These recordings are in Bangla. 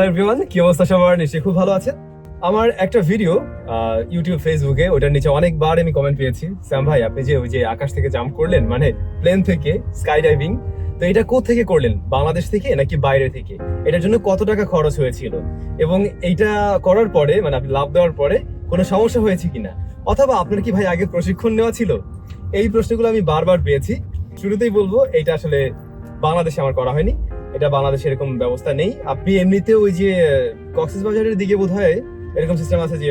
হ্যালো এভরিওয়ান কি অবস্থা সবার? নিশ্চয়ই খুব ভালো আছেন। আমার একটা ভিডিও ইউটিউব ফেসবুকে ওটার নিচে অনেকবার আমি কমেন্ট পেয়েছি। স্যাম ভাই, আপনি যে ওই যে আকাশ থেকে জাম্প করলেন মানে প্লেন থেকে স্কাই ডাইভিং তো এটা থেকে করলেন? বাংলাদেশ থেকে নাকি বাইরে থেকে? এটার জন্য কত টাকা খরচ হয়েছিল? এবং এইটা করার পরে মানে আপনি লাভ দেওয়ার পরে, কোনো সমস্যা হয়েছে কিনা? অথবা আপনার কি ভাই আগে প্রশিক্ষণ নেওয়া ছিল? এই প্রশ্নগুলো আমি বারবার পেয়েছি। শুরুতেই বলব, এইটা আসলে বাংলাদেশে আমার করা হয়নি। এটা বাংলাদেশে এরকম ব্যবস্থা নেই। আপনি এমনিতে ওই যে কক্সেস বাজারের দিকে বোধ হয় এরকম সিস্টেম আছে যে,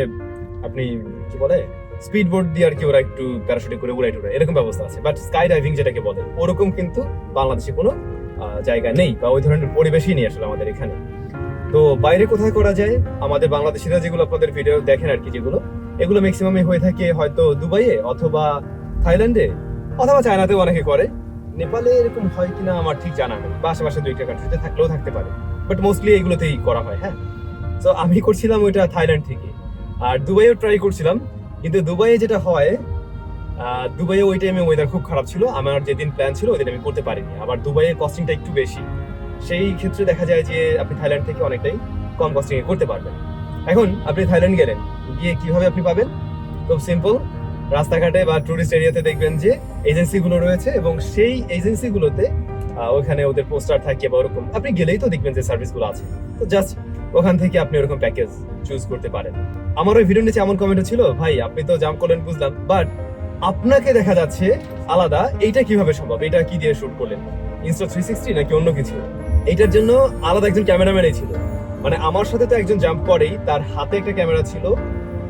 আপনি কি বলে স্পিড বোর্ড দিয়ে আর কি ওরা একটু প্যারাশুটে করে উড়াই টুড়াই, এরকম ব্যবস্থা আছে। বাট স্কাই ডাইভিং যেটাকে বলে, ওরকম কিন্তু বাংলাদেশে কোনো জায়গা নেই বা ওই ধরনের পরিবেশই নেই আসলে আমাদের এখানে। তো বাইরে কোথায় করা যায়? আমাদের বাংলাদেশিরা যেগুলো আপনাদের ভিডিও দেখেন আর কি, যেগুলো, এগুলো ম্যাক্সিমামে হয়ে থাকে হয়তো দুবাইয়ে অথবা থাইল্যান্ডে, অথবা চায়নাতেও অনেকে করে। নেপালে এরকম হয় কিনা আমার ঠিক জানা নেই। বা আশেপাশে দুইটা কান্ট্রিতে থাকলেও থাকতে পারে। বাট মোস্টলি এগুলোতেই করা হয় হ্যাঁ? তো আমি করছিলাম ওইটা থাইল্যান্ড থেকে। আর দুবাইও ট্রাই করছিলাম। কিন্তু দুবাইয়ে যেটা হয় দুবাইয়ে ওই টাইমে ওয়েদার খুব খারাপ ছিল। আমার যেদিন প্ল্যান ছিল, ওই দিন আমি করতে পারিনি। আবার দুবাইয়ের কস্টিংটা একটু বেশি। সেই ক্ষেত্রে দেখা যায় যে, আপনি থাইল্যান্ড থেকে অনেকটাই কম কস্টিং এ করতে পারবেন। এখন আপনি থাইল্যান্ড গেলেন। গিয়ে কীভাবে আপনি পাবেন? খুব সিম্পল রাস্তাঘাটে বা টুরিস্ট এরিয়াতে দেখবেন যে এজেন্সিগুলো রয়েছে এবং সেই এজেন্সিগুলোতে ওখানে ওদের পোস্টার থাকে বা ওরকম। আপনি গেলেই তো দেখবেন যে সার্ভিসগুলো আছে। তো জাস্ট ওখান থেকে আপনি ওরকম প্যাকেজ চুজ করতে পারেন। আমার ওই ভিডিও নিচে এমন কমেন্ট ছিল, ভাই, আপনি তো জাম্প করলেন, বুঝলাম। বাট আপনাকে দেখা যাচ্ছে আলাদা, এইটা কীভাবে সম্ভব? এটা কি দিয়ে শুট করলেন? ইনস্টা থ্রি সিক্সটি নাকি অন্য কিছু? এইটার জন্য আলাদা একজন ক্যামেরাম্যানই ছিল। মানে আমার সাথে তো একজন জাম্প করেই, তার হাতে একটা ক্যামেরা ছিল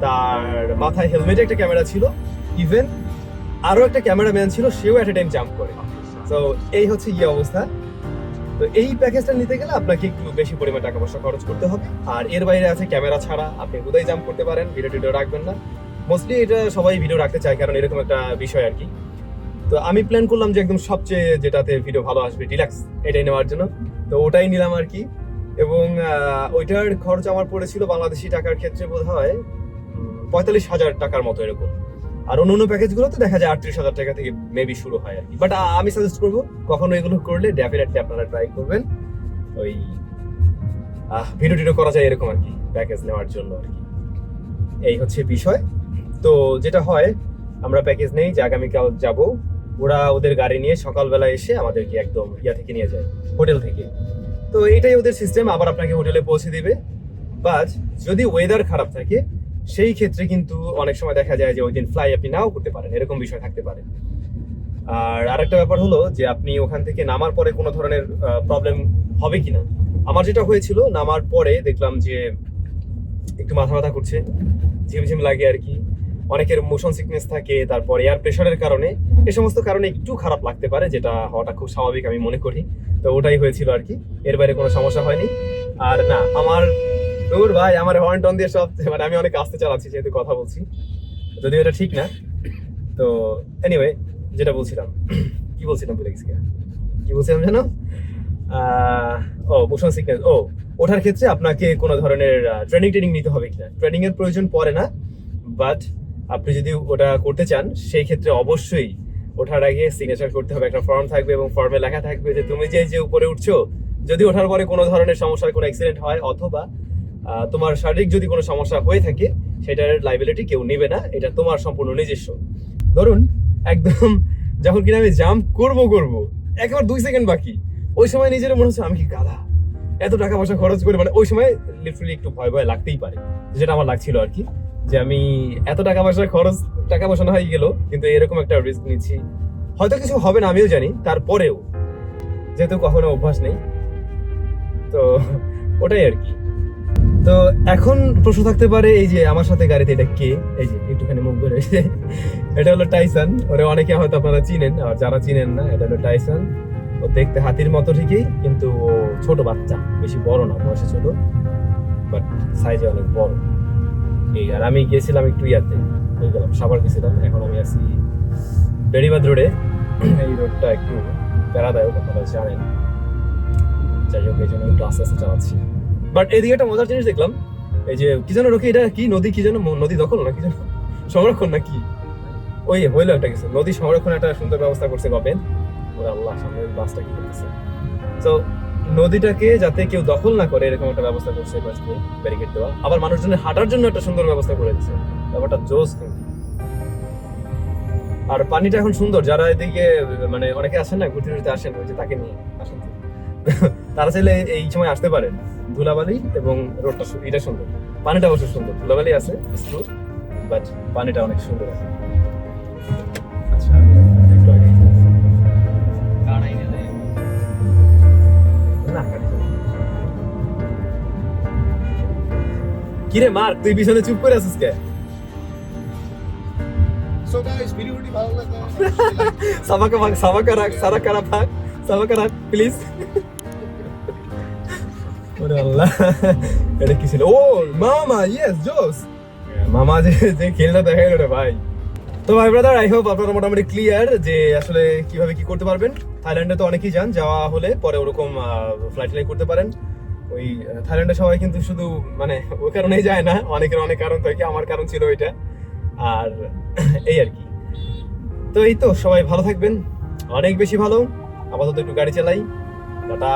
তার মাথায় হেলমেটে একটা ক্যামেরা ছিল। ইভেন আরও একটা ক্যামেরাম্যান ছিল, সেও এট এ টাইম জাম্প করে। তো এই হচ্ছে ইয়ে অবস্থা। তো এই প্যাকেজটা নিতে গেলে আপনাকে একটু বেশি পরিমাণ টাকা পয়সা খরচ করতে হবে। আর এর বাইরে আছে ক্যামেরা ছাড়া। আপনি কোথায় জাম্প করতে পারেন ভিডিও টিডিও রাখবেন না। মোস্টলি এটা সবাই ভিডিও রাখতে চায়, কারণ এরকম একটা বিষয় আর কি। তো আমি প্ল্যান করলাম যে একদম সবচেয়ে যেটাতে ভিডিও ভালো আসবে ডিলাক্স এটাই নেওয়ার জন্য। তো ওটাই নিলাম আর কি। এবং ওইটার খরচ আমার পড়েছিল বাংলাদেশি টাকার ক্ষেত্রে বোধ হয় পঁয়তাল্লিশ হাজার টাকার মতো এরকম। আর অন্য অন্য প্যাকেজগুলোতে দেখা যায় আটত্রিশ হাজার টাকা থেকে মেবি শুরু হয় আর কি। বাট আমি সাজেস্ট করব, কখনো এগুলো করলে ডেফিনেটলি আপনারা ট্রাই করবেন। ওই ভিডিও টিডিও করা যায় এরকম আর কি প্যাকেজ নেওয়ার জন্য আর কি। এই হচ্ছে বিষয়। তো যেটা হয়, আমরা প্যাকেজ নেই, যে আগামীকাল যাব। ওরা ওদের গাড়ি নিয়ে সকালবেলা এসে আমাদেরকে একদম ইয়া থেকে নিয়ে যায়, হোটেল থেকে। তো এটাই ওদের সিস্টেম আবার আপনাকে হোটেলে পৌঁছে দিবে। বাট যদি ওয়েদার খারাপ থাকে সেই ক্ষেত্রে কিন্তু অনেক সময় দেখা যায় যে ওই দিন ফ্লাই আপনি নাও করতে পারেন, এরকম বিষয় থাকতে পারে। আর আরেকটা ব্যাপার হলো যে আপনি ওখান থেকে নামার পরে কোনো ধরনের প্রবলেম হবে কি না আমার যেটা হয়েছিল, নামার পরে দেখলাম যে একটু মাথা ব্যথা করছে ঝিমঝিম লাগে আর কি। অনেকের মোশন সিকনেস থাকে, তারপর এয়ার প্রেশারের কারণে এ সমস্ত কারণে একটু খারাপ লাগতে পারে, যেটা হওয়াটা খুব স্বাভাবিক আমি মনে করি। তো ওটাই হয়েছিল আর কি, এর বাইরে কোনো সমস্যা হয়নি। আর না, আমার দূর ভাই, আমার হর্ন টন দিয়ে সব মানে আমি অনেক আস্তে চালাচ্ছি, যেহেতু কথা বলছি। যদিও এটা ঠিক না। তো এনিওয়ে যেটা বলছিলাম, কি বলছিলাম ভুলে গেছি কি বলছিলাম জানো ও মোশন সিকনেস ও, ওঠার ক্ষেত্রে আপনাকে কোনো ধরনের ট্রেনিং ট্রেনিং নিতে হবে কিনা? ট্রেনিং এর প্রয়োজন পড়ে না বাট আপনি যদি ওটা করতে চান, সেই ক্ষেত্রে অবশ্যই ওঠার আগে সিগনেচার করতে হবে। একটা ফর্ম থাকবে এবং ফর্মে লেখা থাকবে যে, তুমি যে যে উপরে উঠছো, যদি ওঠার পরে কোনো ধরনের সমস্যার কোনো অ্যাক্সিডেন্ট হয়, অথবা তোমার শারীরিক যদি কোনো সমস্যা হয়ে থাকে, সেটার লাইবিলিটি কেউ নেবে না। এটা তোমার সম্পূর্ণ নিজস্ব। ধরুন, একদম যখন কিনা আমি জাম্প করব করব, একবার দুই সেকেন্ড বাকি, ওই সময় নিজের মনে হচ্ছে, আমি কি গাধা? এত টাকা পয়সা খরচ করে মানে ওই সময় লিটারালি একটু ভয় ভয় লাগতেই পারে। যেটা আমার লাগছিল আর কি, যে আমি এত টাকা পয়সা খরচ, টাকা পয়সা না হয়ে গেল, কিন্তু এরকম একটা রিস্ক নিচ্ছি। হয়তো কিছু হবে না, আমিও জানি, তারপরেও যেহেতু কখনো অভ্যাস নেই, তো ওটাই আর কি। তো এখন প্রশ্ন থাকতে পারে, এই যে আমার সাথে গাড়িতে এটা কে? এই যে একটুখানি মুখ বের এটা হলো টাইসন, ওরে অনেকে হয়তো আপনারা চিনেন, আর যারা চিনেন না, এটা হলো টাইসন। ও দেখতে হাতির মতো ঠিকই, কিন্তু ও ছোট বাচ্চা, বেশি বড় না, বয়সে ছোট বাট সাইজে অনেক বড়। এই, আর আমি গিয়েছিলাম একটু ইয়াতে হয়ে গেলাম সাবার গেছিলাম, এখন আমি আছি বেড়িবাদ রোডে। এই রোডটা একটু প্যারাদায়ক, আপনারা জানেন। যাই হোক, এই জন্য একটু আস্তে আস্তে চালাচ্ছি। বাট এদিকে একটা মজার জিনিস দেখলাম, এই যে কি যেন রোকে, এটা কি নদী, কি যেন নদী দখল না কি যেন? সংরক্ষণ না কি? ওই হইল একটা কিছু নদী সংরক্ষণ একটা সুন্দর ব্যবস্থা করছে গভর্নমেন্ট ওরা আল্লাহ, সামনে বাসটা কি করতেছে? তো নদীটাকে যাতে কেউ দখল না করে, এরকম একটা ব্যবস্থা করছে পাশ ব্যারিকেড দেওয়া। আবার মানুষজনের হাঁটার জন্য একটা সুন্দর ব্যবস্থা করে দিচ্ছে ব্যাপারটা জোস কিন্তু। আর পানিটা এখন সুন্দর, যারা এদিকে মানে অনেকে আসেন না ঘুরতে ঘুরতে আসেন, ওই যে তাকে নিয়ে আসেন। তারা চাইলে এই সময় আসতে পারেন। ধুলাবালি এবং রোডটা এটা সুন্দর। পানিটা অবশ্য সুন্দর। ধুলাবালি আছে বাট পানিটা অনেক সুন্দর আছে। আচ্ছা একটু আগে। কিরে মার্ক তুই পিছনে চুপ করে আছিস কে? সাবাকা ভাগ সাবাকা রাখ সারা কারা ভাগ সাবাকা রাখ প্লিজ ওরে আল্লাহ। এটা কি ছিল? ও মামা ইয়েস জোস। মামা যে যে খেলটা দেখাইলো রে ভাই। তো ভাই ব্রাদার আই হোপ আপনারা মোটামুটি ক্লিয়ার যে আসলে কীভাবে কি করতে পারবেন। থাইল্যান্ডে তো অনেকেই যান যাওয়া হলে পরে ওরকম ফ্লাইট ফ্লাই করতে পারেন। ওই থাইল্যান্ডে সবাই কিন্তু শুধু মানে ওই কারণেই যায় না। অনেকের অনেক কারণ থাকে আমার কারণ ছিল ওইটা। আর এই আর কি। তো এই তো সবাই ভালো থাকবেন। অনেক বেশি ভালো। আপাতত একটু গাড়ি চালাই। টাটা।